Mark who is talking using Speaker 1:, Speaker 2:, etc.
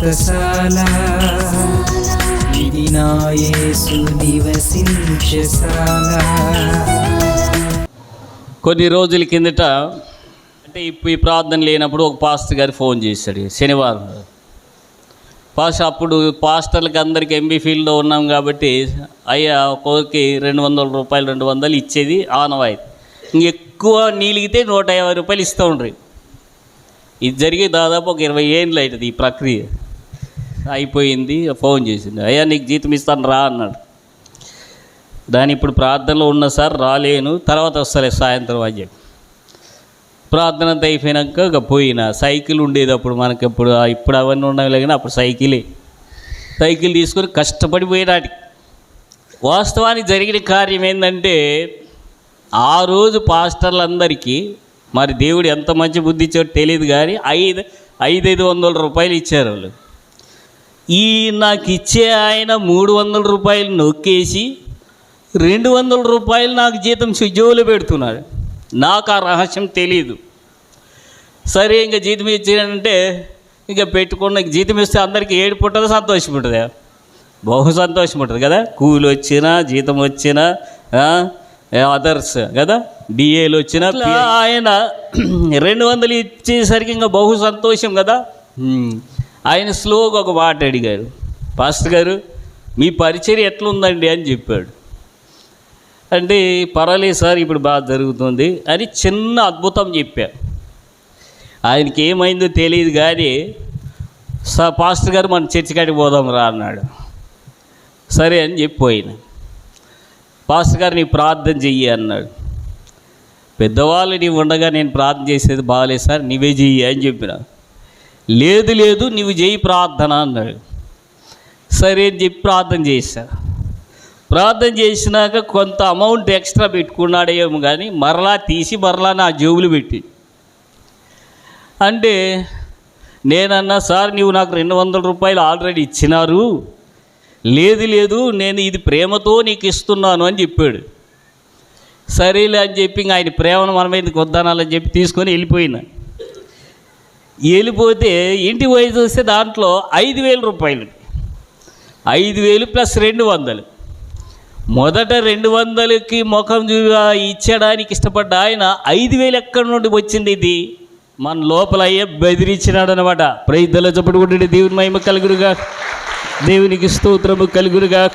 Speaker 1: వ్రతశాల ఇది నివసించశాల
Speaker 2: కొన్ని రోజుల కిందట అంటే ఇప్పుడు ఈ ప్రార్థన లేనప్పుడు ఒక పాస్టర్ గారు ఫోన్ చేశాడు శనివారం. పాస్ట్ అప్పుడు పాస్టర్లకు అందరికి ఎంబీ ఫీల్డ్లో ఉన్నాం కాబట్టి అయ్యా ఒక్కొక్కరికి రెండు వందల రూపాయలు రెండు వందలు ఇచ్చేది ఆనవాయితీ. ఇంకెక్కువ నీలిగితే నూట యాభై రూపాయలు ఇస్తూ ఉండ్రి. ఇది జరిగి దాదాపు ఒక ఇరవై ఏళ్ళు అవుతుంది ఈ ప్రక్రియ. అయిపోయింది ఫోన్ చేసింది. అయ్యా నీకు జీతం ఇస్తాను రా అన్నాడు. దాని ఇప్పుడు ప్రార్థనలో ఉన్న సార్ రాలేను తర్వాత వస్తలే సాయంత్రం అని చెప్పి. ప్రార్థన అంతా అయిపోయినాక ఇక పోయిన. సైకిల్ ఉండేది అప్పుడు మనకి ఇప్పుడు ఇప్పుడు అవన్నీ ఉండవి కానీ అప్పుడు సైకిలే. సైకిల్ తీసుకొని కష్టపడి పోయినాటి వాస్తవానికి జరిగిన కార్యం ఏంటంటే ఆ రోజు పాస్టర్లందరికీ మరి దేవుడు ఎంత మంచి బుద్ధి ఇచ్చాడో తెలియదు కానీ ఐదు ఐదైదు వందల రూపాయలు ఇచ్చారు వాళ్ళు. ఈ నాకు ఇచ్చే ఆయన మూడు వందల రూపాయలు నొక్కేసి రెండు వందల రూపాయలు నాకు జీతం సుజోలు పెడుతున్నాడు నాకు ఆ రహస్యం తెలియదు సరే ఇంకా జీతం ఇచ్చానంటే ఇంకా పెట్టుకున్న జీతం ఇస్తే అందరికీ ఏడు పుట్టదు సంతోషం ఉంటుంది? బహు సంతోషం ఉంటుంది కదా? కూలి వచ్చినా జీతం వచ్చినా అదర్స్ కదా? డిఏలు వచ్చినా ఆయన రెండు వందలు ఇచ్చేసరికి ఇంకా బహు సంతోషం కదా. ఆయన స్లోగా ఒక మాట అడిగారు పాస్టర్ గారు మీ పరిచర్య ఎట్లుందండి? అని చెప్పాడు. అంటే పర్వాలేదు సార్ ఇప్పుడు బాగా జరుగుతుంది అని చిన్న అద్భుతం చెప్పా. ఆయనకి ఏమైందో తెలియదు కానీ స పాస్టర్ గారు మన చర్చి కాడికి పోదాం రా అన్నాడు. సరే అని చెప్పిపోయిన పాస్టర్ గారు నీ ప్రార్థన చెయ్యి అన్నాడు. పెద్దవాళ్ళు నీవు ఉండగా నేను ప్రార్థన చేసేది బాగాలేదు సార్ నీవే చెయ్యి అని చెప్పిన. లేదు లేదు నీవు చెయ్యి ప్రార్థన అన్నాడు. సరే అని చెప్పి ప్రార్థన చేశాను ప్రార్థన చేసినాక కొంత అమౌంట్ ఎక్స్ట్రా పెట్టుకున్నాడేమో కానీ మరలా తీసి మరలా నా జేబులు పెట్టి. అంటే నేనన్నా సార్ నీవు నాకు రెండు వందల రూపాయలు ఆల్రెడీ ఇచ్చినారు. లేదు లేదు నేను ఇది ప్రేమతో నీకు ఇస్తున్నాను అని చెప్పాడు. సరేలే అని చెప్పి ఇంక ఆయన ప్రేమను మన మీదకి వద్దనాలని చెప్పి తీసుకొని వెళ్ళిపోయినా. వెళ్ళిపోతే ఇంటికి పోయి చూస్తే దాంట్లో ఐదు వేల రూపాయలు. ఐదు వేలు ప్లస్ రెండు వందలు. మొదట రెండు వందలకి ముఖం చూ ఇచ్చడానికి ఇష్టపడ్డ ఆయన ఐదు వేలు ఎక్కడి నుండి వచ్చింది ఇది? మన లోపల అయ్యే బెదిరించినాడు అనమాట ప్రైద్దల చప్పుడు దేవుని మహిమ కలుగురుగా దేవునికి స్తోత్రము కలుగురుగా